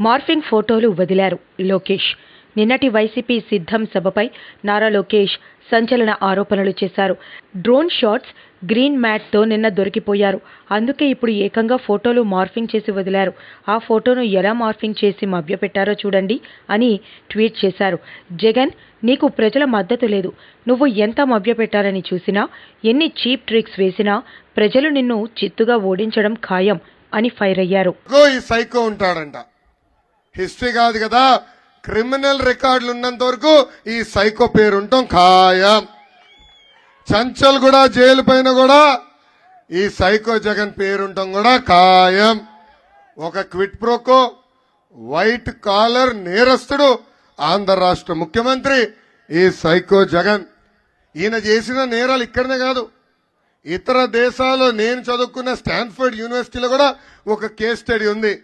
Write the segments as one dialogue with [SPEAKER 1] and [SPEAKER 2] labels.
[SPEAKER 1] Morphing ఫోటోలు వదిలారు లోకేష్. నిన్నటి వైసీపీ సిద్ధం సభపై నారా లోకేష్ సంచలన ఆరోపణలు చేశారు. డ్రోన్ షాట్స్ గ్రీన్ మ్యాట్తో నిన్న దొరికిపోయారు. అందుకే ఇప్పుడు ఏకంగా ఫోటోలు మార్ఫింగ్ చేసి వదిలారు. ఆ ఫోటోను ఎలా మార్ఫింగ్ చేసి మభ్యపెట్టారో చూడండి అని ట్వీట్ చేశారు. జగన్ నీకు ప్రజల మద్దతు లేదు. నువ్వు ఎంత మభ్యపెట్టాలని చూసినా ఎన్ని చీప్ ట్రిక్స్ వేసినా ప్రజలు నిన్ను చిత్తుగా ఓడించడం ఖాయం అని ఫైర్ అయ్యారు.
[SPEAKER 2] ఈ సైకో ఉంటాడంట. హిస్టరీ కాదు కదా. క్రిమినల్ రికార్డులు ఉన్నంత వరకు ఈ సైకో పేరు ఉండటం ఖాయం. చంచల్ కూడా జైలు పైన కూడా ఈ సైకో జగన్ పేరుంటాం కూడా ఖాయం. ఒక క్విట్ ప్రోకో వైట్ కాలర్ నేరస్తుడు ఆంధ్ర రాష్ట్ర ముఖ్యమంత్రి ఈ సైకో జగన్. ఈయన చేసిన నేరాలు ఇక్కడనే కాదు. ఇతర దేశాల్లో నేను చదువుకున్న స్టాన్ఫర్డ్ యూనివర్సిటీలో కూడా ఒక కేస్ స్టడీ ఉంది.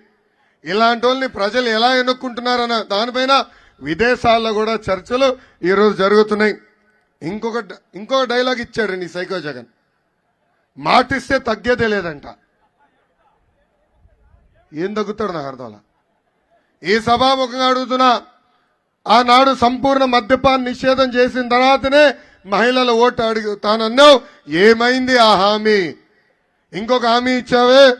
[SPEAKER 2] ఇలాంటి వాళ్ళని ప్రజలు ఎలా ఎన్నుక్కుంటున్నారన్న దానిపైన విదేశాల్లో కూడా చర్చలు ఈరోజు జరుగుతున్నాయి. ఇంకొక ఇంకొక డైలాగ్ ఇచ్చాడు నీ సైకో జగన్. మాటిస్తే తగ్గేదే లేదంట. ఏం తగ్గుతాడు నాకు అర్థం అలా. ఈ సభాముఖంగా అడుగుతున్నా ఆనాడు సంపూర్ణ మద్యపాన్ నిషేధం చేసిన తర్వాతనే మహిళల ఓటు అడుగు తానన్నావు ఏమైంది ఆ హామీ? ఇంకొక హామీ ఇచ్చావే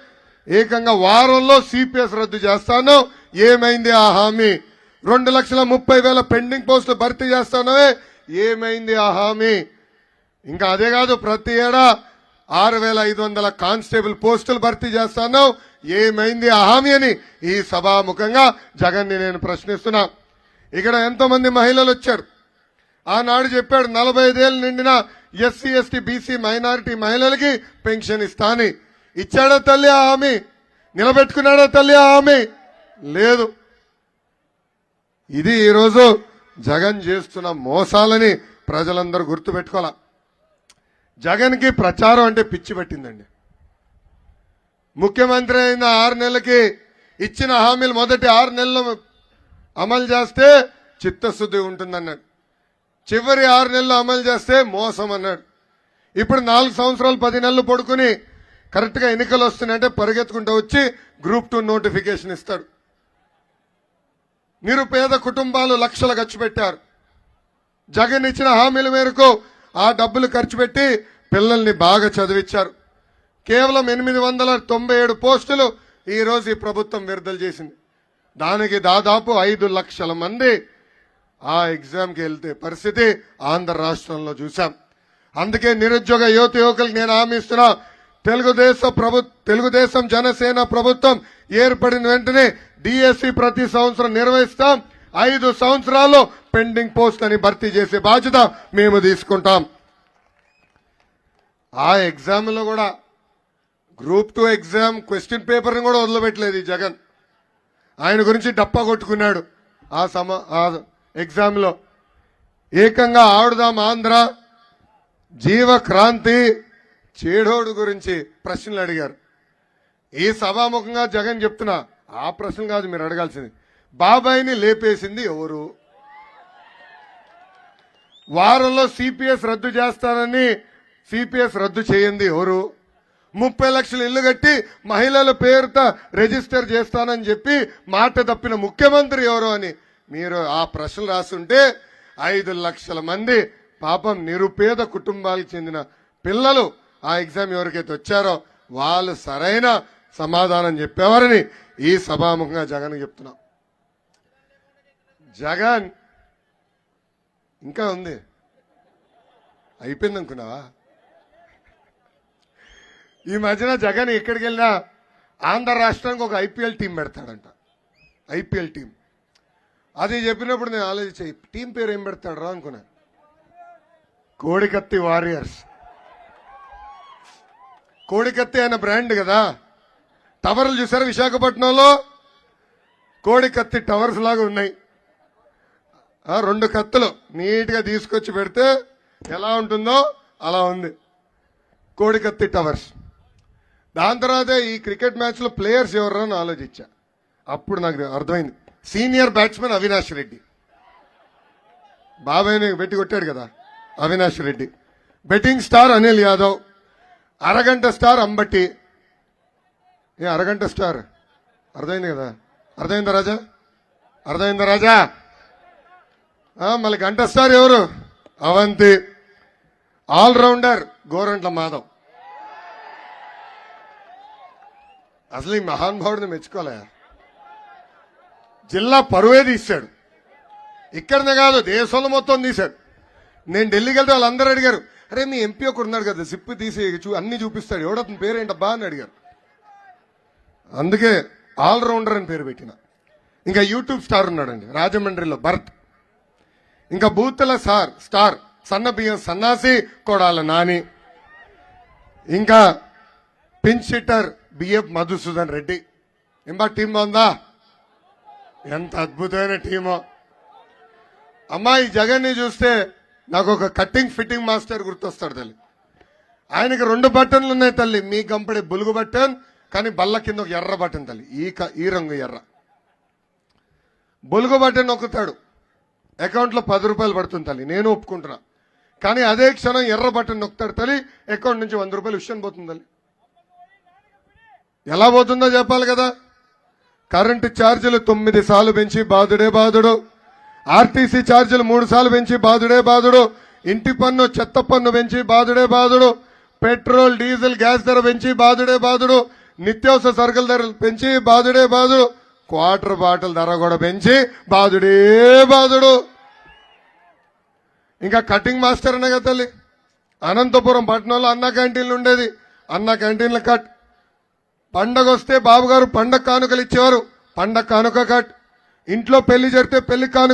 [SPEAKER 2] ఏకంగా వారంలో సిపిఎస్ రద్దు చేస్తాను. ఏమైంది ఆ హామీ? రెండు లక్షల ముప్పై వేల పెండింగ్ పోస్టులు భర్తీ చేస్తానవే. ఏమైంది ఆ హామీ? ఇంకా అదే కాదు ప్రతి ఏడా ఆరు వేల ఐదు వందల కానిస్టేబుల్ పోస్టులు భర్తీ చేస్తాను. ఏమైంది ఆ హామీ అని ఈ సభాముఖంగా జగన్ని నేను ప్రశ్నిస్తున్నా. ఇక్కడ ఎంతోమంది మహిళలు వచ్చారు. ఆనాడు చెప్పాడు నలభై ఐదేళ్ళు నిండిన ఎస్సీ ఎస్టీ బీసీ మైనారిటీ మహిళలకి పెన్షన్ ఇస్తాని ఇచ్చాడా తల్లి ఆ హామీ? నిలబెట్టుకున్నాడా తల్లి ఆ హామీ? లేదు. ఇది ఈరోజు జగన్ చేస్తున్న మోసాలని ప్రజలందరూ గుర్తుపెట్టుకోవాలా? జగన్కి ప్రచారం అంటే పిచ్చి పట్టిందండి. ముఖ్యమంత్రి అయిన ఆరు నెలలకి ఇచ్చిన హామీలు మొదటి ఆరు నెలలు అమలు చేస్తే చిత్తశుద్ధి ఉంటుందన్నాడు. చివరి ఆరు నెలలు అమలు చేస్తే మోసం అన్నాడు. ఇప్పుడు నాలుగు సంవత్సరాలు పది నెలలు పడుకుని కరెక్ట్గా ఎన్నికలు వస్తున్నాయంటే పరిగెత్తుకుంటూ వచ్చి గ్రూప్ టూ నోటిఫికేషన్ ఇస్తాడు. నిరుపేద కుటుంబాలు లక్షలు ఖర్చు పెట్టారు. జగన్ ఇచ్చిన హామీల మేరకు ఆ డబ్బులు ఖర్చు పెట్టి పిల్లల్ని బాగా చదివించారు కేవలం ఎనిమిది వందల తొంభై ఏడు పోస్టులు ఈరోజు ఈ ప్రభుత్వం విడుదల చేసింది. దానికి దాదాపు ఐదు లక్షల మంది ఆ ఎగ్జామ్కి వెళ్తే పరిస్థితి ఆంధ్ర రాష్ట్రంలో చూశాం. అందుకే నిరుద్యోగ యువత యువకులకు నేను హామీ ఇస్తున్నా తెలుగుదేశం ప్రభు తెలుగుదేశం జనసేన ప్రభుత్వం ఏర్పడిన వెంటనే డిఎస్సి ప్రతి సంవత్సరం నిర్వహిస్తాం. ఐదు సంవత్సరాల్లో పెండింగ్ పోస్ట్ అని భర్తీ చేసే బాధ్యత మేము తీసుకుంటాం. ఆ ఎగ్జామ్లో కూడా గ్రూప్ టూ ఎగ్జామ్ క్వశ్చన్ పేపర్ని కూడా వదిలిపెట్టలేదు ఈ జగన్. ఆయన గురించి డప్పా కొట్టుకున్నాడు ఆ సమ ఆ ఎగ్జామ్లో. ఏకంగా ఆడుదాం ఆంధ్ర జీవక్రాంతి చేడోడు గురించి ప్రశ్నలు అడిగారు. ఈ సభాముఖంగా జగన్ చెప్తున్నా ఆ ప్రశ్న కాదు మీరు అడగాల్సింది. బాబాయిని లేపేసింది ఎవరు? వారంలో సిపిఎస్ రద్దు చేస్తానని సిపిఎస్ రద్దు చేయండి ఎవరు? ముప్పై లక్షలు ఇల్లు కట్టి మహిళల పేరుతో రిజిస్టర్ చేస్తానని చెప్పి మాట తప్పిన ముఖ్యమంత్రి ఎవరు అని మీరు ఆ ప్రశ్నలు రాస్తుంటే ఐదు లక్షల మంది పాపం నిరుపేద కుటుంబాలకు చెందిన పిల్లలు ఆ ఎగ్జామ్ ఎవరికైతే వచ్చారో వాళ్ళు సరైన సమాధానం చెప్పేవారని ఈ సభాముఖంగా జగన్ చెప్తున్నా. జగన్ ఇంకా ఉంది. అయిపోయింది అనుకున్నావా ఈ మధ్యన జగన్ ఎక్కడికి వెళ్ళినా ఆంధ్ర రాష్ట్రానికి ఒక ఐపీఎల్ టీం పెడతాడంట. IPL team. అది చెప్పినప్పుడు నేను ఆలోచించే టీం పేరు ఏం పెడతాడు రా అనుకున్నాను కోడికత్తి వారియర్స్. కోడికత్తి అనే బ్రాండ్ కదా. టవర్లు చూసారు విశాఖపట్నంలో? కోడికత్తి టవర్స్ లాగా ఉన్నాయి. రెండు కత్తులు నీట్గా తీసుకొచ్చి పెడితే ఎలా ఉంటుందో అలా ఉంది. కోడికత్తి టవర్స్ దాని తర్వాత ఈ క్రికెట్ మ్యాచ్లో ప్లేయర్స్ ఎవరు ఆలోచించా. అప్పుడు నాకు అర్థమైంది. Senior batsmen Avinash Reddy. బాబాయ్ని పెట్టి కొట్టాడు కదా Avinash Reddy. Betting star Anil Yadav. అరగంట స్టార్ అంబట్టి ఏ అరగంట స్టార్. అర్థమైంది కదా? అర్థమైందా రాజా? అర్థమైందా రాజా? మళ్ళీ గంట స్టార్ ఎవరు? అవంతి. ఆల్రౌండర్ గోరంట్ల మాధవ్. అసలు ఈ మహానుభావుడిని మెచ్చుకోలే. జిల్లా పరువే తీశాడు. ఇక్కడనే కాదు దేశంలో మొత్తం తీశాడు. నేను ఢిల్లీకి వెళ్తే వాళ్ళందరూ అడిగారు అరే మీ ఎంపీ ఒకరు ఉన్నాడు కదా సిప్పు తీసి చూ అన్ని చూపిస్తాడు. ఎవడతని పేరేంటబ్బా అని అడిగారు. అందుకే ఆల్రౌండర్ అని పేరు పెట్టిన. ఇంకా యూట్యూబ్ స్టార్ ఉన్నాడండి రాజమండ్రిలో భరత్. ఇంకా బూతుల సార్ స్టార్ సన్న బియ్యం సన్నాసి కొడాల నాని. ఇంకా పిన్ బిఎఫ్ మధుసూదన్ రెడ్డి. ఇంబా టీం బాగుందా? ఎంత అద్భుతమైన టీమో అమ్మాయి జగన్ని జగన్ని చూస్తే నాకు ఒక కట్టింగ్ ఫిట్టింగ్ మాస్టర్ గుర్తొస్తాడు తల్లి. ఆయనకి రెండు బటన్లు ఉన్నాయి తల్లి. మీ కంపెనీ బులుగు బటన్ కానీ బల్ల కింద ఒక ఎర్ర బటన్ తల్లి. ఈ ఈ రంగు ఎర్ర. బులుగు బటన్ నొక్కుతాడు. అకౌంట్లో పది రూపాయలు పడుతుంది తల్లి. నేను ఒప్పుకుంటున్నా. కానీ అదే క్షణం ఎర్ర బటన్ నొక్కుతాడు తల్లి. అకౌంట్ నుంచి వంద రూపాయలు విషయం పోతుంది తల్లి. ఎలా పోతుందో చెప్పాలి కదా? కరెంటు ఛార్జీలు తొమ్మిది సార్లు పెంచి బాధుడే బాధుడు. ఆర్టీసీ ఛార్జీలు మూడు సార్లు పెంచి బాధుడే బాధుడు ఇంటి పన్ను చెత్త పన్ను పెంచి బాధుడే బాధుడు పెట్రోల్ డీజిల్ గ్యాస్ ధర పెంచి బాధుడే బాధుడు నిత్యావసర సరుకుల ధరలు పెంచి బాధుడే బాధుడు క్వార్టర్ బాటిల్ ధర కూడా పెంచి బాధుడే బాధుడు ఇంకా కటింగ్ మాస్టర్ అనే కదా తల్లి. అనంతపురం పట్టణంలో అన్న క్యాంటీన్లు ఉండేది. అన్న క్యాంటీన్ల కట్. పండగ వస్తే బాబుగారు పండగ కానుకలు ఇచ్చేవారు. పండగ కానుక కట్. ఇంట్లో పెళ్ళి జరిగితే పెళ్ళి కానుక